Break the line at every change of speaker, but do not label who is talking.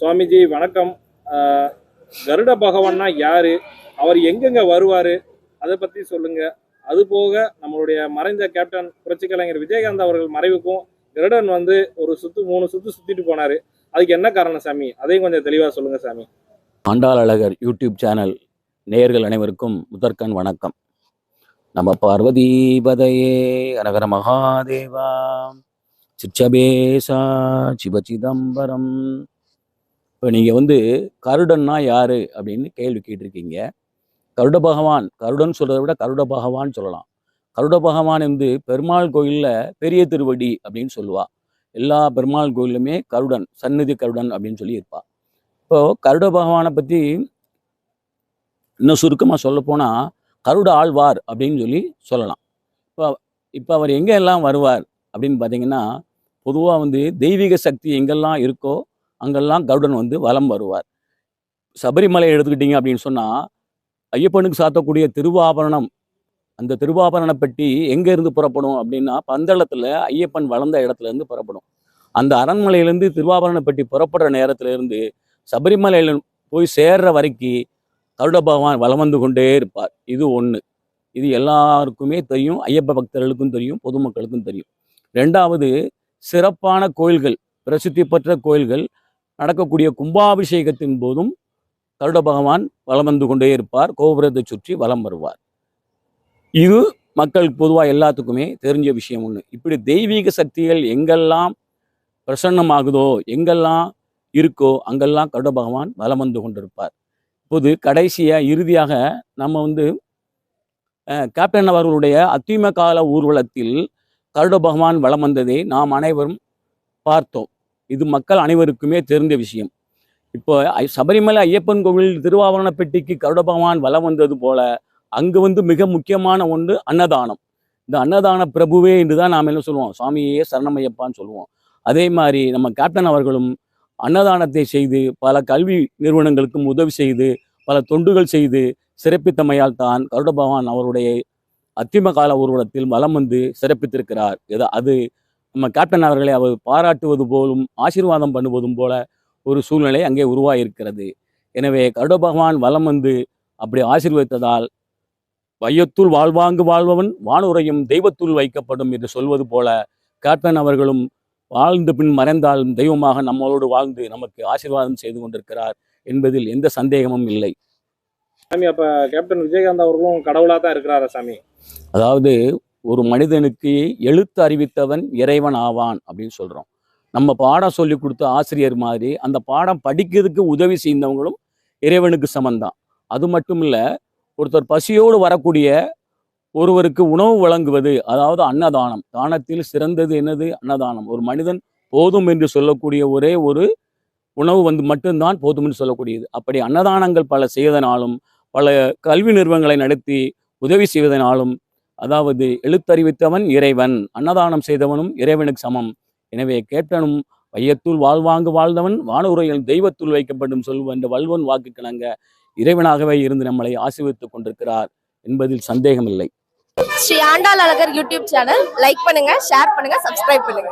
சுவாமிஜி வணக்கம். கருட பகவான்னா யாரு? அவர் எங்கெங்க வருவாரு? அதை பத்தி சொல்லுங்க. அது போக நம்மளுடைய மறைந்த கேப்டன் புரட்சி கலைஞர் விஜயகாந்த் அவர்கள் மறைவுக்கும் கருடன் வந்து ஒரு சுத்து மூணு சுத்து சுத்திட்டு போனாரு. அதுக்கு என்ன காரணம் சாமி? அதையும் கொஞ்சம் தெளிவா சொல்லுங்க சாமி.
ஆண்டாள் அழகர் யூடியூப் சேனல் நேர்கள் அனைவருக்கும் முதற்கண் வணக்கம். நம்ம பார்வதீபதையே அரகர மகாதேவா. சிச்சபேசா சிவ சிதம்பரம். இப்போ நீங்கள் வந்து கருடன்னா யார் அப்படின்னு கேள்வி கேட்டிருக்கீங்க. கருட பகவான் கருடன் சொல்கிறத விட கருட பகவான் சொல்லலாம். கருட பகவான் வந்து பெருமாள் கோயிலில் பெரிய திருவடி அப்படின்னு சொல்லுவா. எல்லா பெருமாள் கோயிலுமே கருடன் சந்நிதி கருடன் அப்படின்னு சொல்லி இருப்பா. இப்போ கருட பகவானை பற்றி இன்னும் சுருக்கமாக சொல்லப்போனால் கருட ஆழ்வார் அப்படின்னு சொல்லி சொல்லலாம். இப்போ இப்போ அவர் எங்கே எல்லாம் வருவார் அப்படின்னு பார்த்தீங்கன்னா பொதுவாக வந்து தெய்வீக சக்தி எங்கெல்லாம் இருக்கோ அங்கெல்லாம் கருடன் வந்து வலம் வருவார். சபரிமலை எடுத்துக்கிட்டீங்க அப்படின்னு சொன்னால் ஐயப்பனுக்கு சாத்தக்கூடிய திருவாபரணம் அந்த திருவாபரண பெட்டி எங்கேருந்து புறப்படும் அப்படின்னா பந்தளத்தில் ஐயப்பன் வளர்ந்த இடத்துல இருந்து புறப்படும். அந்த அரண்மனையிலேருந்து திருவாபரண பெட்டி புறப்படுற நேரத்திலேருந்து சபரிமலையில் போய் சேர்ற வரைக்கும் கருட பகவான் வலம் வந்து கொண்டே இருப்பார். இது ஒன்று இது எல்லாருக்குமே தெரியும். ஐயப்ப பக்தர்களுக்கும் தெரியும். பொதுமக்களுக்கும் தெரியும். ரெண்டாவது சிறப்பான கோயில்கள் பிரசித்தி பெற்ற கோயில்கள் நடக்கக்கூடிய கும்பாபிஷேகத்தின் போதும் கருட பகவான் வலம் வந்து கொண்டே இருப்பார். கோபுரத்தை சுற்றி வலம் வருவார். இது மக்கள் பொதுவாக எல்லாத்துக்குமே தெரிஞ்ச விஷயம் ஒன்று இப்படி தெய்வீக சக்திகள் எங்கெல்லாம் பிரசன்னமாகுதோ எங்கெல்லாம் இருக்கோ அங்கெல்லாம் கருட பகவான் வலம் வந்து கொண்டிருப்பார். இப்போது கடைசியாக இறுதியாக நம்ம வந்து கேப்டன் அவர்களுடைய அத்திம கால ஊர்வலத்தில் கருட பகவான் வலம் வந்ததை நாம் அனைவரும் பார்த்தோம். இது மக்கள் அனைவருக்குமே தெரிந்த விஷயம். இப்போ சபரிமலை ஐயப்பன் கோவில் திருவாவரணப்பட்டிக்கு கருட பகவான் வலம் வந்தது போல அங்கு வந்து மிக முக்கியமான ஒன்று அன்னதானம். இந்த அன்னதான பிரபுவே என்று தான் நாம் என்ன சொல்லுவோம்? சுவாமியே சரணமையப்பான்னு சொல்லுவோம். அதே மாதிரி நம்ம கேப்டன் அவர்களும் அன்னதானத்தை செய்து பல கல்வி நிறுவனங்களுக்கும் உதவி செய்து பல தொண்டுகள் செய்து சிறப்பித்தமையால் தான் கருட பகவான் அவருடைய அத்திமகால ஊர்வலத்தில் வலம் வந்து சிறப்பித்திருக்கிறார். இது அது நம்ம கேப்டன் அவர்களை அவர் பாராட்டுவது போலும் ஆசீர்வாதம் பண்ணுவதும் போல ஒரு சூழ்நிலை அங்கே உருவாகியிருக்கிறது எனவே கருட பகவான் வலம் வந்து அப்படி ஆசீர்வதித்ததால் வையத்துள் வாழ்வாங்கு வாழ்பவன் வானுரையும் தெய்வத்துள் வைக்கப்படும் என்று சொல்வது போல கேப்டன் அவர்களும் வாழ்ந்து பின் மறைந்தாலும் தெய்வமாக நம்மளோடு வாழ்ந்து நமக்கு ஆசீர்வாதம் செய்து கொண்டிருக்கிறார் என்பதில் எந்த சந்தேகமும் இல்லை.
சாமி அப்ப கேப்டன் விஜயகாந்த் அவர்களும் கடவுளா தான் இருக்கிறாரா சாமி?
அதாவது ஒரு மனிதனுக்கு எழுத்து அறிவித்தவன் இறைவன் ஆவான் அப்படின்னு சொல்கிறோம் நம்ம பாடம் சொல்லி கொடுத்த ஆசிரியர் மாதிரி அந்த பாடம் படிக்கிறதுக்கு உதவி செய்தவங்களும் இறைவனுக்கு சமந்தான். அது மட்டும் இல்லை ஒருத்தர் பசியோடு வரக்கூடிய ஒருவருக்கு உணவு வழங்குவது அதாவது அன்னதானம். தானத்தில் சிறந்தது என்னது? அன்னதானம். ஒரு மனிதன் போதும் என்று சொல்லக்கூடிய ஒரே ஒரு உணவு வந்து மட்டும்தான் போதும் என்று சொல்லக்கூடியது. அப்படி அன்னதானங்கள் பல செய்வதனாலும் பல கல்வி நிறுவனங்களை நடத்தி உதவி செய்வதனாலும் அதாவது எழுத்தறிவித்தவன் இறைவன் அன்னதானம் செய்தவனும் இறைவனுக்கு சமம். எனவே கேப்டனும் வையத்துள் வாழ்வாங்கு வாழ்ந்தவன் வானுரையில் தெய்வத்துள் வைக்கப்படும் சொல்வென்ற வல்வன் வாக்கு கிணங்க இறைவனாகவே இருந்து நம்மளை ஆசீர்வித்துக் கொண்டிருக்கிறார் என்பதில் சந்தேகமில்லை.
Shri Andal Azhagar YouTube channel like பண்ணுங்க ஷேர் பண்ணுங்க சப்ஸ்கிரைப் பண்ணுங்க.